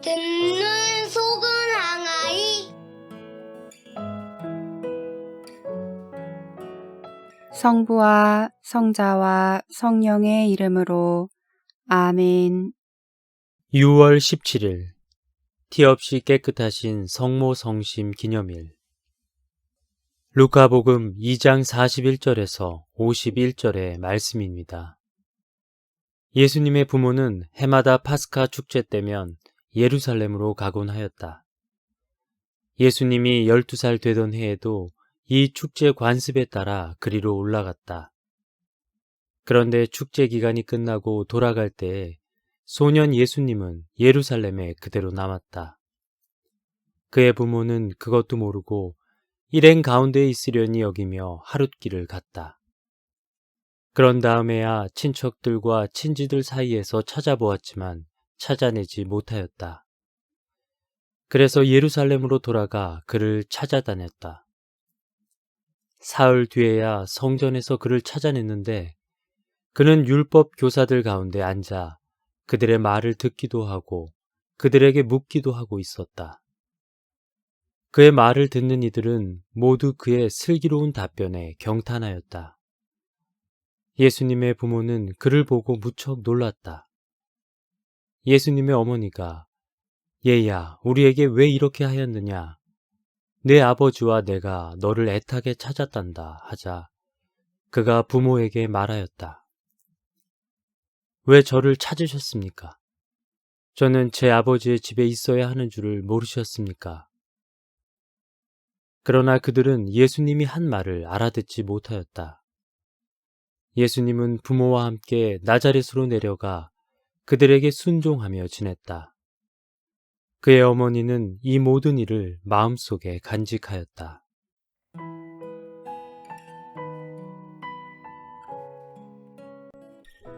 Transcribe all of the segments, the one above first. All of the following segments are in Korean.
듣는 속은 항아리 성부와 성자와 성령의 이름으로 아멘. 6월 17일 티 없이 깨끗하신 성모 성심 기념일 루카복음 2장 41절에서 51절의 말씀입니다. 예수님의 부모는 해마다 파스카 축제 때면 예루살렘으로 가곤 하였다. 예수님이 12살 되던 해에도 이 축제 관습에 따라 그리로 올라갔다. 그런데 축제 기간이 끝나고 돌아갈 때에 소년 예수님은 예루살렘에 그대로 남았다. 그의 부모는 그것도 모르고 일행 가운데 있으려니 여기며 하룻길을 갔다. 그런 다음에야 친척들과 친지들 사이에서 찾아보았지만 찾아내지 못하였다. 그래서 예루살렘으로 돌아가 그를 찾아다녔다. 사흘 뒤에야 성전에서 그를 찾아냈는데 그는 율법 교사들 가운데 앉아 그들의 말을 듣기도 하고 그들에게 묻기도 하고 있었다. 그의 말을 듣는 이들은 모두 그의 슬기로운 답변에 경탄하였다. 예수님의 부모는 그를 보고 무척 놀랐다. 예수님의 어머니가 얘야, 우리에게 왜 이렇게 하였느냐? 내 아버지와 내가 너를 애타게 찾았단다 하자 그가 부모에게 말하였다. 왜 저를 찾으셨습니까? 저는 제 아버지의 집에 있어야 하는 줄을 모르셨습니까? 그러나 그들은 예수님이 한 말을 알아듣지 못하였다. 예수님은 부모와 함께 나자렛으로 내려가 그들에게 순종하며 지냈다. 그의 어머니는 이 모든 일을 마음속에 간직하였다.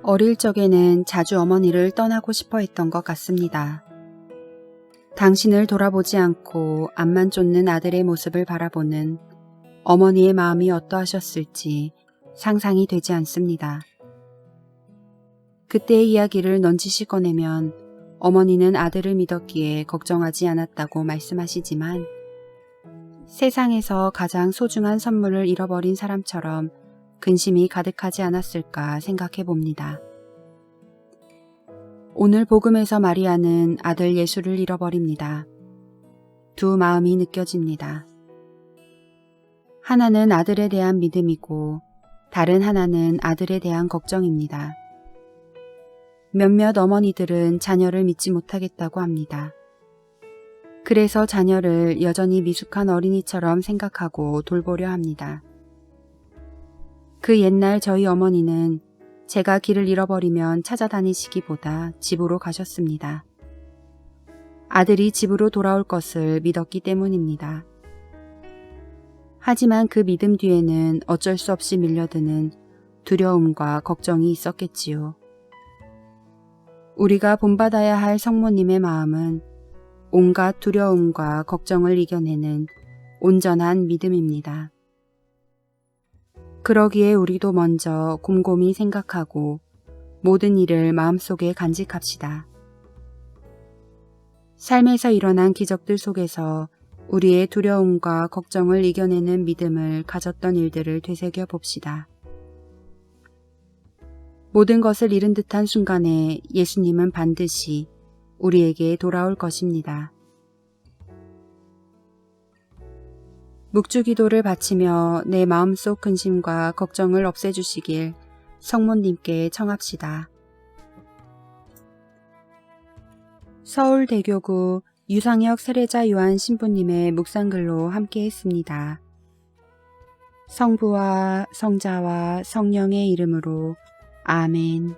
어릴 적에는 자주 어머니를 떠나고 싶어 했던 것 같습니다. 당신을 돌아보지 않고 앞만 쫓는 아들의 모습을 바라보는 어머니의 마음이 어떠하셨을지 상상이 되지 않습니다. 그때의 이야기를 넌지시 꺼내면 어머니는 아들을 믿었기에 걱정하지 않았다고 말씀하시지만 세상에서 가장 소중한 선물을 잃어버린 사람처럼 근심이 가득하지 않았을까 생각해 봅니다. 오늘 복음에서 마리아는 아들 예수를 잃어버립니다. 두 마음이 느껴집니다. 하나는 아들에 대한 믿음이고 다른 하나는 아들에 대한 걱정입니다. 몇몇 어머니들은 자녀를 믿지 못하겠다고 합니다. 그래서 자녀를 여전히 미숙한 어린이처럼 생각하고 돌보려 합니다. 그 옛날 저희 어머니는 제가 길을 잃어버리면 찾아다니시기보다 집으로 가셨습니다. 아들이 집으로 돌아올 것을 믿었기 때문입니다. 하지만 그 믿음 뒤에는 어쩔 수 없이 밀려드는 두려움과 걱정이 있었겠지요. 우리가 본받아야 할 성모님의 마음은 온갖 두려움과 걱정을 이겨내는 온전한 믿음입니다. 그러기에 우리도 먼저 곰곰이 생각하고 모든 일을 마음속에 간직합시다. 삶에서 일어난 기적들 속에서 우리의 두려움과 걱정을 이겨내는 믿음을 가졌던 일들을 되새겨 봅시다. 모든 것을 잃은 듯한 순간에 예수님은 반드시 우리에게 돌아올 것입니다. 묵주 기도를 바치며 내 마음속 근심과 걱정을 없애주시길 성모님께 청합시다. 서울대교구 유상혁 세례자 요한 신부님의 묵상글로 함께 했습니다. 성부와 성자와 성령의 이름으로 아멘.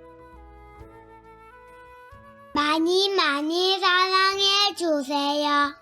많이 많이 사랑해 주세요.